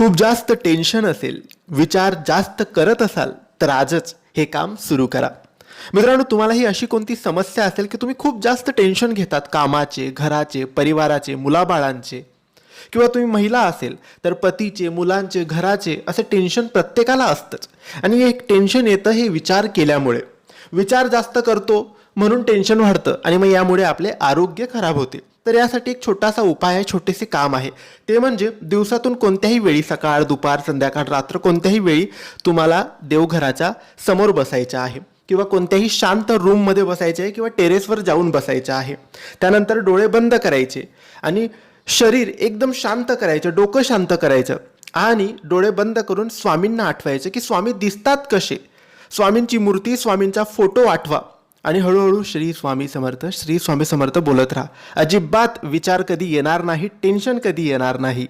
खूप जास्त टेन्शन असेल विचार जास्त करत असाल तर आजच हे काम सुरू करा. मित्रांनो तुम्हालाही अशी कोणती समस्या असेल की तुम्ही खूप जास्त टेन्शन घेतात कामाचे घराचे परिवाराचे मुलाबाळांचे किंवा तुम्ही महिला असेल तर पतीचे मुलांचे घराचे असे टेन्शन प्रत्येकाला असतंच. आणि एक टेन्शन येतं हे विचार केल्यामुळे. विचार जास्त करतो म्हणून टेन्शन वाढतं आणि मग यामुळे आपले आरोग्य खराब होते. तर यासाठी एक छोटासा उपाय आहे छोटेसे काम आहे. ते म्हणजे दिवसातून कोणत्याही वेळी सकाळ दुपार संध्याकाळ रात्र कोणत्याही वेळी तुम्हाला देवघराच्या समोर बसायचं आहे किंवा कोणत्याही शांत रूममध्ये बसायचे आहे किंवा टेरेसवर जाऊन बसायचं आहे. त्यानंतर डोळे बंद करायचे आणि शरीर एकदम शांत करायचं डोकं शांत करायचं आणि डोळे बंद करून स्वामींना आठवायचं की स्वामी दिसतात कसे? स्वामींची मूर्ती स्वामींचा फोटो आठवा. आणि हळूहळू श्री स्वामी समर्थ श्री स्वामी समर्थ बोलत राहा. अजिबात विचार कधी येणार नाही टेन्शन कधी येणार नाही.